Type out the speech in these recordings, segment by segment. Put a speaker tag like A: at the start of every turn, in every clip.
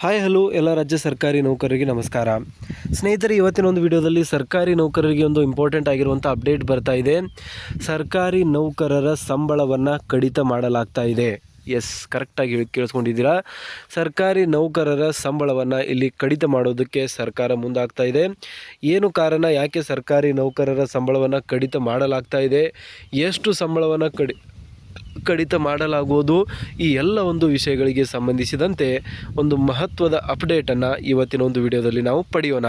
A: Hi hello ಎಲ್ಲ ರಾಜ್ಯ ಸರ್ಕಾರಿ ನೌಕರರಿಗೆ ನಮಸ್ಕಾರ. ಸ್ನೇಹಿತರೆ, ಇವತ್ತಿನ ಒಂದು ವಿಡಿಯೋದಲ್ಲಿ ಸರ್ಕಾರಿ ನೌಕರರಿಗೆ ಒಂದು ಇಂಪಾರ್ಟೆಂಟ್ ಆಗಿರುವಂಥ ಅಪ್ಡೇಟ್ ಬರ್ತಾ ಇದೆ. ಸರ್ಕಾರಿ ನೌಕರರ ಸಂಬಳವನ್ನು ಕಡಿತ ಮಾಡಲಾಗ್ತಾ ಇದೆ. ಎಸ್ ಕರೆಕ್ಟಾಗಿ ಹೇಳಿ ಕೇಳಿಸ್ಕೊಂಡಿದ್ದೀರಾ? ಸರ್ಕಾರಿ ನೌಕರರ ಸಂಬಳವನ್ನು ಇಲ್ಲಿ ಕಡಿತ ಮಾಡೋದಕ್ಕೆ ಸರ್ಕಾರ ಮುಂದಾಗ್ತಾ ಇದೆ. ಏನು ಕಾರಣ, ಯಾಕೆ ಸರ್ಕಾರಿ ನೌಕರರ ಸಂಬಳವನ್ನು ಕಡಿತ ಮಾಡಲಾಗ್ತಾ ಇದೆ? ಎಷ್ಟು ಸಂಬಳವನ್ನು ಕಡಿ ಕಡಿತ ಮಾಡಲಾಗುವುದು. ಈ ಎಲ್ಲ ಒಂದು ವಿಷಯಗಳಿಗೆ ಸಂಬಂಧಿಸಿದಂತೆ ಒಂದು ಮಹತ್ವದ ಅಪ್ಡೇಟನ್ನು ಇವತ್ತಿನ ಒಂದು ವಿಡಿಯೋದಲ್ಲಿ ನಾವು ಪಡೆಯೋಣ.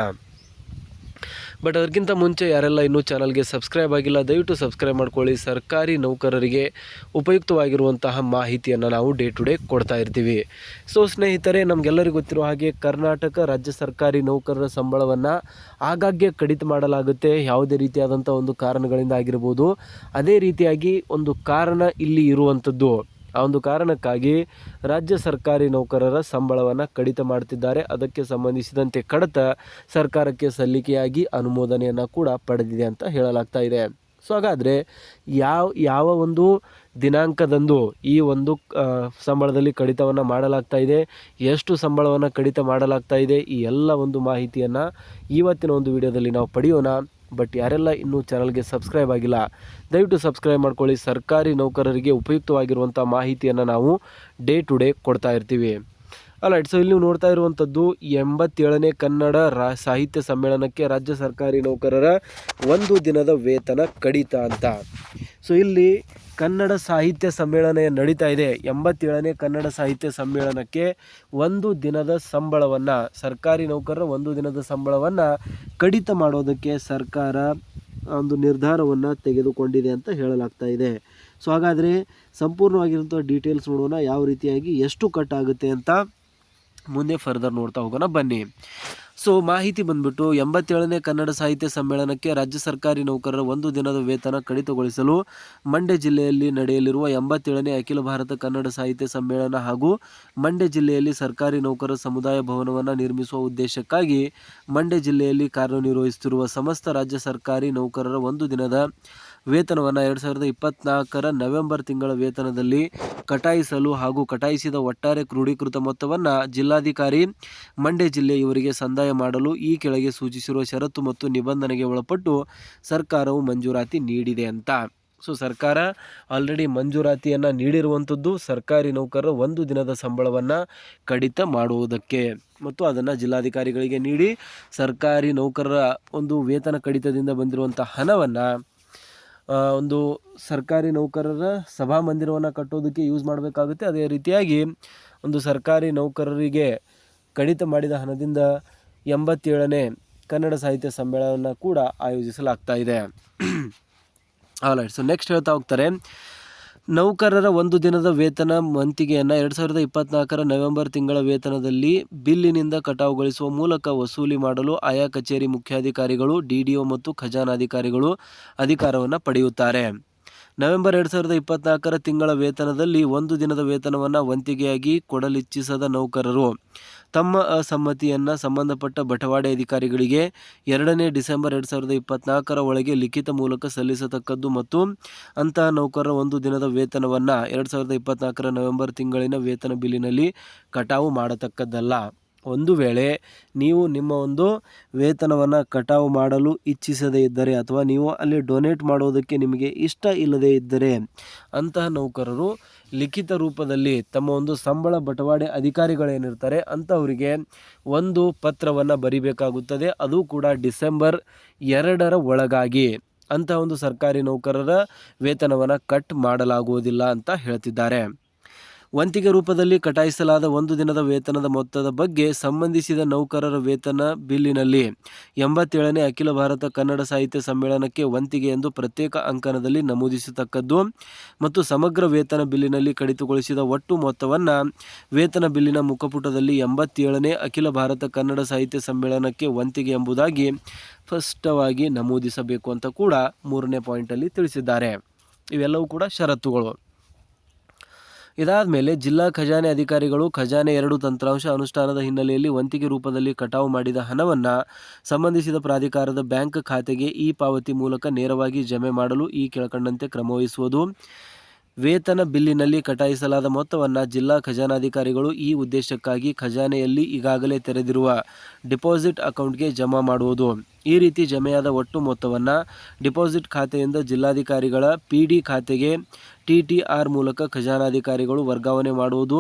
A: ಬಟ್ ಅದಕ್ಕಿಂತ ಮುಂಚೆ ಯಾರೆಲ್ಲ ಇನ್ನೂ ಚಾನಲ್ಗೆ ಸಬ್ಸ್ಕ್ರೈಬ್ ಆಗಿಲ್ಲ, ದಯವಿಟ್ಟು ಸಬ್ಸ್ಕ್ರೈಬ್ ಮಾಡ್ಕೊಳ್ಳಿ. ಸರ್ಕಾರಿ ನೌಕರರಿಗೆ ಉಪಯುಕ್ತವಾಗಿರುವಂತಹ ಮಾಹಿತಿಯನ್ನು ನಾವು ಡೇ ಟು ಡೇ ಕೊಡ್ತಾ ಇರ್ತೀವಿ. ಸೊ, ಸ್ನೇಹಿತರೆ, ನಮಗೆಲ್ಲರಿಗೂ ಗೊತ್ತಿರೋ ಹಾಗೆ ಕರ್ನಾಟಕ ರಾಜ್ಯ ಸರ್ಕಾರಿ ನೌಕರರ ಸಂಬಳವನ್ನು ಆಗಾಗ್ಗೆ ಕಡಿತ ಮಾಡಲಾಗುತ್ತೆ. ಯಾವುದೇ ರೀತಿಯಾದಂಥ ಒಂದು ಕಾರಣಗಳಿಂದ ಆಗಿರ್ಬೋದು. ಅದೇ ರೀತಿಯಾಗಿ ಒಂದು ಕಾರಣ ಇಲ್ಲಿ ಇರುವಂಥದ್ದು. ಆ ಒಂದು ಕಾರಣಕ್ಕಾಗಿ ರಾಜ್ಯ ಸರ್ಕಾರಿ ನೌಕರರ ಸಂಬಳವನ್ನು ಕಡಿತ ಮಾಡ್ತಿದ್ದಾರೆ. ಅದಕ್ಕೆ ಸಂಬಂಧಿಸಿದಂತೆ ಕಡತ ಸರ್ಕಾರಕ್ಕೆ ಸಲ್ಲಿಕೆಯಾಗಿ ಅನುಮೋದನೆಯನ್ನು ಕೂಡ ಪಡೆದಿದೆ ಅಂತ ಹೇಳಲಾಗ್ತಾ ಇದೆ. ಸೊ, ಹಾಗಾದರೆ ಯಾವ ಯಾವ ಒಂದು ದಿನಾಂಕದಂದು ಈ ಒಂದು ಸಂಬಳದಲ್ಲಿ ಕಡಿತವನ್ನು ಮಾಡಲಾಗ್ತಾ ಇದೆ, ಎಷ್ಟು ಸಂಬಳವನ್ನು ಕಡಿತ ಮಾಡಲಾಗ್ತಾ ಇದೆ, ಈ ಎಲ್ಲ ಒಂದು ಮಾಹಿತಿಯನ್ನು ಇವತ್ತಿನ ಒಂದು ವಿಡಿಯೋದಲ್ಲಿ ನಾವು ಪಡೆಯೋಣ. ಬಟ್ ಯಾರೆಲ್ಲ ಇನ್ನೂ ಚಾನಲ್ಗೆ ಸಬ್ಸ್ಕ್ರೈಬ್ ಆಗಿಲ್ಲ, ದಯವಿಟ್ಟು ಸಬ್ಸ್ಕ್ರೈಬ್ ಮಾಡ್ಕೊಳ್ಳಿ. ಸರ್ಕಾರಿ ನೌಕರರಿಗೆ ಉಪಯುಕ್ತವಾಗಿರುವಂಥ ಮಾಹಿತಿಯನ್ನು ನಾವು ಡೇ ಟು ಡೇ ಕೊಡ್ತಾ ಇರ್ತೀವಿ. ಅಲ್ಲ ಸೊ ಇಲ್ಲಿ ನೀವು ನೋಡ್ತಾ ಇರುವಂಥದ್ದು ಎಂಬತ್ತೇಳನೇ ಕನ್ನಡ ರಾ, ಸಾಹಿತ್ಯ ಸಮ್ಮೇಳನಕ್ಕೆ ರಾಜ್ಯ ಸರ್ಕಾರಿ ನೌಕರರ ಒಂದು ದಿನದ ವೇತನ ಕಡಿತ ಅಂತ. ಸೊ ಇಲ್ಲಿ ಕನ್ನಡ ಸಾಹಿತ್ಯ ಸಮ್ಮೇಳನ ನಡೀತಾ ಇದೆ. ಎಂಬತ್ತೇಳನೇ ಕನ್ನಡ ಸಾಹಿತ್ಯ ಸಮ್ಮೇಳನಕ್ಕೆ ಒಂದು ದಿನದ ಸಂಬಳವನ್ನು, ಸರ್ಕಾರಿ ನೌಕರರ ಒಂದು ದಿನದ ಸಂಬಳವನ್ನು ಕಡಿತ ಮಾಡೋದಕ್ಕೆ ಸರ್ಕಾರ ಒಂದು ನಿರ್ಧಾರವನ್ನು ತೆಗೆದುಕೊಂಡಿದೆ ಅಂತ ಹೇಳಲಾಗ್ತಾ ಇದೆ. ಸೊ, ಹಾಗಾದರೆ ಸಂಪೂರ್ಣವಾಗಿರುವಂಥ ಡೀಟೇಲ್ಸ್ ನೋಡೋಣ, ಯಾವ ರೀತಿಯಾಗಿ ಎಷ್ಟು ಕಟ್ ಆಗುತ್ತೆ ಅಂತ ಮುಂದೆ ಫರ್ದರ್ ನೋಡ್ತಾ ಹೋಗೋಣ. ಬನ್ನಿ. ಸೊ ಮಾಹಿತಿ ಬಂದ್ಬಿಟ್ಟು ಎಂಬತ್ತೇಳನೇ ಕನ್ನಡ ಸಾಹಿತ್ಯ ಸಮ್ಮೇಳನಕ್ಕೆ ರಾಜ್ಯ ಸರ್ಕಾರಿ ನೌಕರರ ಒಂದು ದಿನದ ವೇತನ ಕಡಿತಗೊಳಿಸಲು ಮಂಡ್ಯ ಜಿಲ್ಲೆಯಲ್ಲಿ ನಡೆಯಲಿರುವ ಎಂಬತ್ತೇಳನೇ ಅಖಿಲ ಭಾರತ ಕನ್ನಡ ಸಾಹಿತ್ಯ ಸಮ್ಮೇಳನ ಹಾಗೂ ಮಂಡ್ಯ ಜಿಲ್ಲೆಯಲ್ಲಿ ಸರ್ಕಾರಿ ನೌಕರರ ಸಮುದಾಯ ಭವನವನ್ನು ನಿರ್ಮಿಸುವ ಉದ್ದೇಶಕ್ಕಾಗಿ ಮಂಡ್ಯ ಜಿಲ್ಲೆಯಲ್ಲಿ ಕಾರ್ಯನಿರ್ವಹಿಸುತ್ತಿರುವ ಸಮಸ್ತ ರಾಜ್ಯ ಸರ್ಕಾರಿ ನೌಕರರ ಒಂದು ದಿನದ ವೇತನವನ್ನು ಎರಡು ಸಾವಿರದ ಇಪ್ಪತ್ನಾಲ್ಕರ ನವೆಂಬರ್ ತಿಂಗಳ ವೇತನದಲ್ಲಿ ಕಟಾಯಿಸಲು ಹಾಗೂ ಕಟಾಯಿಸಿದ ಒಟ್ಟಾರೆ ಕ್ರೋಢೀಕೃತ ಮೊತ್ತವನ್ನು ಜಿಲ್ಲಾಧಿಕಾರಿ ಮಂಡ್ಯ ಜಿಲ್ಲೆ ಇವರಿಗೆ ಸಂದಾಯ ಮಾಡಲು ಈ ಕೆಳಗೆ ಸೂಚಿಸಿರುವ ಷರತ್ತು ಮತ್ತು ನಿಬಂಧನೆಗೆ ಒಳಪಟ್ಟು ಸರ್ಕಾರವು ಮಂಜೂರಾತಿ ನೀಡಿದೆ ಅಂತ. ಸೊ, ಸರ್ಕಾರ ಆಲ್ರೆಡಿ ಮಂಜೂರಾತಿಯನ್ನು ನೀಡಿರುವಂಥದ್ದು ಸರ್ಕಾರಿ ನೌಕರರ ಒಂದು ದಿನದ ಸಂಬಳವನ್ನು ಕಡಿತ ಮಾಡುವುದಕ್ಕೆ. ಮತ್ತು ಅದನ್ನು ಜಿಲ್ಲಾಧಿಕಾರಿಗಳಿಗೆ ನೀಡಿ ಸರ್ಕಾರಿ ನೌಕರರ ಒಂದು ವೇತನ ಕಡಿತದಿಂದ ಬಂದಿರುವಂಥ ಹಣವನ್ನು ಒಂದು ಸರ್ಕಾರಿ ನೌಕರರ ಸಭಾ ಮಂದಿರವನ್ನು ಕಟ್ಟೋದಕ್ಕೆ ಯೂಸ್ ಮಾಡಬೇಕಾಗುತ್ತೆ. ಅದೇ ರೀತಿಯಾಗಿ ಒಂದು ಸರ್ಕಾರಿ ನೌಕರರಿಗೆ ಕಡಿತ ಮಾಡಿದ ಹಣದಿಂದ ಎಂಬತ್ತೇಳನೇ ಕನ್ನಡ ಸಾಹಿತ್ಯ ಸಮ್ಮೇಳನ ಕೂಡ ಆಯೋಜಿಸಲಾಗ್ತಾ ಇದೆ. ಆಲ್ರೈಟ್ ಸೊ ನೆಕ್ಸ್ಟ್ ಹೇಳ್ತಾ ಹೋಗ್ತಾರೆ. ನೌಕರರ ಒಂದು ದಿನದ ವೇತನ ಮಂತಿಗೆಯನ್ನು ಎರಡು ಸಾವಿರದ ಇಪ್ಪತ್ನಾಲ್ಕರ ನವೆಂಬರ್ ತಿಂಗಳ ವೇತನದಲ್ಲಿ ಬಿಲ್ಲಿನಿಂದ ಕಟಾವುಗೊಳಿಸುವ ಮೂಲಕ ವಸೂಲಿ ಮಾಡಲು ಆಯಾ ಕಚೇರಿ ಮುಖ್ಯಾಧಿಕಾರಿಗಳು, ಡಿ ಡಿ ಒ ಮತ್ತು ಖಜಾನಾಧಿಕಾರಿಗಳು ಅಧಿಕಾರವನ್ನು ಪಡೆಯುತ್ತಾರೆ. ನವೆಂಬರ್ ಎರಡು ಸಾವಿರದ ಇಪ್ಪತ್ನಾಲ್ಕರ ತಿಂಗಳ ವೇತನದಲ್ಲಿ ಒಂದು ದಿನದ ವೇತನವನ್ನು ವಂತಿಗೆಯಾಗಿ ಕೊಡಲಿಚ್ಛಿಸದ ನೌಕರರು. ತಮ್ಮ ಅಸಮ್ಮತಿಯನ್ನು ಸಂಬಂಧಪಟ್ಟ ಬಟವಾಡೆ ಅಧಿಕಾರಿಗಳಿಗೆ ಎರಡನೇ ಡಿಸೆಂಬರ್ ಎರಡು ಸಾವಿರದ ಇಪ್ಪತ್ನಾಲ್ಕರ ಒಳಗೆ ಲಿಖಿತ ಮೂಲಕ ಸಲ್ಲಿಸತಕ್ಕದ್ದು ಮತ್ತು ಅಂತಹ ನೌಕರರ ಒಂದು ದಿನದ ವೇತನವನ್ನು ಎರಡು ಸಾವಿರದ ಇಪ್ಪತ್ನಾಲ್ಕರ ನವೆಂಬರ್ ತಿಂಗಳಿನ ವೇತನ ಬಿಲ್ಲಿನಲ್ಲಿ ಕಟಾವು ಮಾಡತಕ್ಕದ್ದಲ್ಲ. ಒಂದು ವೇಳೆ ನೀವು ನಿಮ್ಮ ಒಂದು ವೇತನವನ್ನು ಕಟಾವು ಮಾಡಲು ಇಚ್ಛಿಸದೇ ಇದ್ದರೆ ಅಥವಾ ನೀವು ಅಲ್ಲಿ ಡೊನೇಟ್ ಮಾಡೋದಕ್ಕೆ ನಿಮಗೆ ಇಷ್ಟ ಇಲ್ಲದೇ ಇದ್ದರೆ ಅಂತಹ ನೌಕರರು ಲಿಖಿತ ರೂಪದಲ್ಲಿ ತಮ್ಮ ಒಂದು ಸಂಬಳ ಬಟವಾಡೆ ಅಧಿಕಾರಿಗಳೇನಿರ್ತಾರೆ ಅಂಥವರಿಗೆ ಒಂದು ಪತ್ರವನ್ನು ಬರಿಬೇಕಾಗುತ್ತದೆ. ಅದು ಕೂಡ ಡಿಸೆಂಬರ್ ಎರಡರ ಒಳಗಾಗಿ ಅಂತಹ ಒಂದು ಸರ್ಕಾರಿ ನೌಕರರ ವೇತನವನ್ನು ಕಟ್ ಮಾಡಲಾಗುವುದಿಲ್ಲ ಅಂತ ಹೇಳ್ತಿದ್ದಾರೆ. ವಂತಿಗೆ ರೂಪದಲ್ಲಿ ಕಟಾಯಿಸಲಾದ ಒಂದು ದಿನದ ವೇತನದ ಮೊತ್ತದ ಬಗ್ಗೆ ಸಂಬಂಧಿಸಿದ ನೌಕರರ ವೇತನ ಬಿಲ್ಲಿನಲ್ಲಿ ಎಂಬತ್ತೇಳನೇ ಅಖಿಲ ಭಾರತ ಕನ್ನಡ ಸಾಹಿತ್ಯ ಸಮ್ಮೇಳನಕ್ಕೆ ವಂತಿಗೆ ಎಂದು ಪ್ರತ್ಯೇಕ ಅಂಕಣದಲ್ಲಿ ನಮೂದಿಸತಕ್ಕದ್ದು ಮತ್ತು ಸಮಗ್ರ ವೇತನ ಬಿಲ್ಲಿನಲ್ಲಿ ಕಡಿತಗೊಳಿಸಿದ ಒಟ್ಟು ಮೊತ್ತವನ್ನು ವೇತನ ಬಿಲ್ಲಿನ ಮುಖಪುಟದಲ್ಲಿ ಎಂಬತ್ತೇಳನೇ ಅಖಿಲ ಭಾರತ ಕನ್ನಡ ಸಾಹಿತ್ಯ ಸಮ್ಮೇಳನಕ್ಕೆ ವಂತಿಗೆ ಎಂಬುದಾಗಿ ಸ್ಪಷ್ಟವಾಗಿ ನಮೂದಿಸಬೇಕು ಅಂತ ಕೂಡ ಮೂರನೇ ಪಾಯಿಂಟಲ್ಲಿ ತಿಳಿಸಿದ್ದಾರೆ. ಇವೆಲ್ಲವೂ ಕೂಡ ಷರತ್ತುಗಳು. ಇದಾದ ಮೇಲೆ ಜಿಲ್ಲಾ ಖಜಾನೆ ಅಧಿಕಾರಿಗಳು ಖಜಾನೆ ಎರಡು ತಂತ್ರಾಂಶ ಅನುಷ್ಠಾನದ ಹಿನ್ನೆಲೆಯಲ್ಲಿ ವಂತಿಗೆ ರೂಪದಲ್ಲಿ ಕಟಾವು ಮಾಡಿದ ಹಣವನ್ನು ಸಂಬಂಧಿಸಿದ ಪ್ರಾಧಿಕಾರದ ಬ್ಯಾಂಕ್ ಖಾತೆಗೆ ಈ ಪಾವತಿ ಮೂಲಕ ನೇರವಾಗಿ ಜಮೆ ಮಾಡಲು ಈ ಕೆಳಕಂಡಂತೆ ಕ್ರಮವಹಿಸುವುದು ವೇತನ ಬಿಲ್ಲಿನಲ್ಲಿ ಕಟಾಯಿಸಲಾದ ಮೊತ್ತವನ್ನು ಜಿಲ್ಲಾ ಖಜಾನಾಧಿಕಾರಿಗಳು ಈ ಉದ್ದೇಶಕ್ಕಾಗಿ ಖಜಾನೆಯಲ್ಲಿ ಈಗಾಗಲೇ ತೆರೆದಿರುವ ಡಿಪಾಸಿಟ್ ಅಕೌಂಟ್ಗೆ ಜಮಾ ಮಾಡುವುದು. ಈ ರೀತಿ ಜಮೆಯಾದ ಒಟ್ಟು ಮೊತ್ತವನ್ನು ಡಿಪಾಸಿಟ್ ಖಾತೆಯಿಂದ ಜಿಲ್ಲಾಧಿಕಾರಿಗಳ ಪಿ ಡಿ ಖಾತೆಗೆ ಟಿ ಟಿ ಆರ್ ಮೂಲಕ ಖಜಾನಾಧಿಕಾರಿಗಳು ವರ್ಗಾವಣೆ ಮಾಡುವುದು,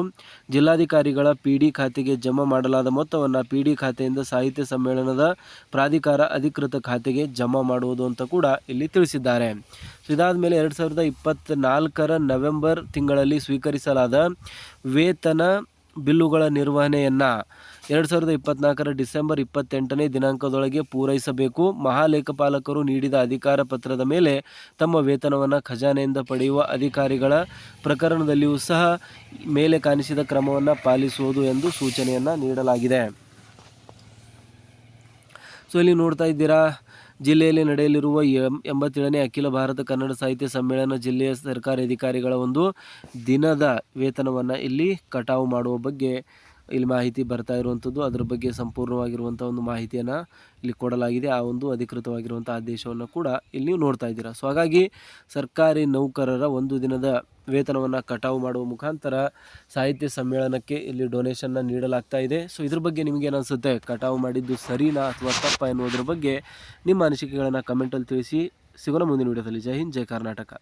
A: ಜಿಲ್ಲಾಧಿಕಾರಿಗಳ ಪಿ ಡಿ ಖಾತೆಗೆ ಜಮಾ ಮಾಡಲಾದ ಮೊತ್ತವನ್ನು ಪಿ ಡಿ ಖಾತೆಯಿಂದ ಸಾಹಿತ್ಯ ಸಮ್ಮೇಳನದ ಪ್ರಾಧಿಕಾರ ಅಧಿಕೃತ ಖಾತೆಗೆ ಜಮಾ ಮಾಡುವುದು ಅಂತ ಕೂಡ ಇಲ್ಲಿ ತಿಳಿಸಿದ್ದಾರೆ. ಇದಾದ ಮೇಲೆ ಎರಡು ಸಾವಿರದ ಇಪ್ಪತ್ತ್ನಾಲ್ಕರ ನವೆಂಬರ್ ತಿಂಗಳಲ್ಲಿ ಸ್ವೀಕರಿಸಲಾದ ವೇತನ ಬಿಲ್ಲುಗಳ ನಿರ್ವಹಣೆಯನ್ನು ಎರಡು ಸಾವಿರದ ಇಪ್ಪತ್ನಾಲ್ಕರ ಡಿಸೆಂಬರ್ ಇಪ್ಪತ್ತೆಂಟನೇ ದಿನಾಂಕದೊಳಗೆ ಪೂರೈಸಬೇಕು. ಮಹಾಲೇಖಪಾಲಕರು ನೀಡಿದ ಅಧಿಕಾರ ಪತ್ರದ ಮೇಲೆ ತಮ್ಮ ವೇತನವನ್ನು ಖಜಾನೆಯಿಂದ ಪಡೆಯುವ ಅಧಿಕಾರಿಗಳ ಪ್ರಕರಣದಲ್ಲಿಯೂ ಸಹ ಮೇಲೆ ಕಾಣಿಸಿದ ಕ್ರಮವನ್ನು ಪಾಲಿಸುವುದು ಎಂದು ಸೂಚನೆಯನ್ನು ನೀಡಲಾಗಿದೆ. ಸೊ, ಇಲ್ಲಿ ನೋಡ್ತಾ ಇದ್ದೀರಾ, ಜಿಲ್ಲೆಯಲ್ಲಿ ನಡೆಯಲಿರುವ ಎಂಬತ್ತೇಳನೇ ಅಖಿಲ ಭಾರತ ಕನ್ನಡ ಸಾಹಿತ್ಯ ಸಮ್ಮೇಳನ ಜಿಲ್ಲೆಯ ಸರ್ಕಾರಿ ಅಧಿಕಾರಿಗಳ ಒಂದು ದಿನದ ವೇತನವನ್ನು ಇಲ್ಲಿ ಕಟಾವು ಮಾಡುವ ಬಗ್ಗೆ ಇಲ್ಲಿ ಮಾಹಿತಿ ಬರ್ತಾ ಇರುವಂಥದ್ದು, ಅದರ ಬಗ್ಗೆ ಸಂಪೂರ್ಣವಾಗಿರುವಂಥ ಒಂದು ಮಾಹಿತಿಯನ್ನು ಇಲ್ಲಿ ಕೊಡಲಾಗಿದೆ. ಆ ಒಂದು ಅಧಿಕೃತವಾಗಿರುವಂಥ ಆದೇಶವನ್ನು ಕೂಡ ಇಲ್ಲಿ ನೀವು ನೋಡ್ತಾ ಇದ್ದೀರಾ. ಸೊ ಹಾಗಾಗಿ ಸರ್ಕಾರಿ ನೌಕರರ ಒಂದು ದಿನದ ವೇತನವನ್ನು ಕಟಾವು ಮಾಡುವ ಮುಖಾಂತರ ಸಾಹಿತ್ಯ ಸಮ್ಮೇಳನಕ್ಕೆ ಇಲ್ಲಿ ಡೊನೇಷನ್ನ ನೀಡಲಾಗ್ತಾ ಇದೆ. ಸೊ ಇದ್ರ ಬಗ್ಗೆ ನಿಮಗೆ ಅನಿಸುತ್ತೆ ಕಟಾವು ಮಾಡಿದ್ದು ಸರಿನಾ ಅಥವಾ ತಪ್ಪ ಎನ್ನುವುದರ ಬಗ್ಗೆ ನಿಮ್ಮ ಅನಿಸಿಕೆಗಳನ್ನು ಕಮೆಂಟಲ್ಲಿ ತಿಳಿಸಿ ಸಿಗೋಣ ಮುಂದಿನ ವಿಡಿಯೋದಲ್ಲಿ ಜೈ ಹಿಂದ್, ಜೈ ಕರ್ನಾಟಕ.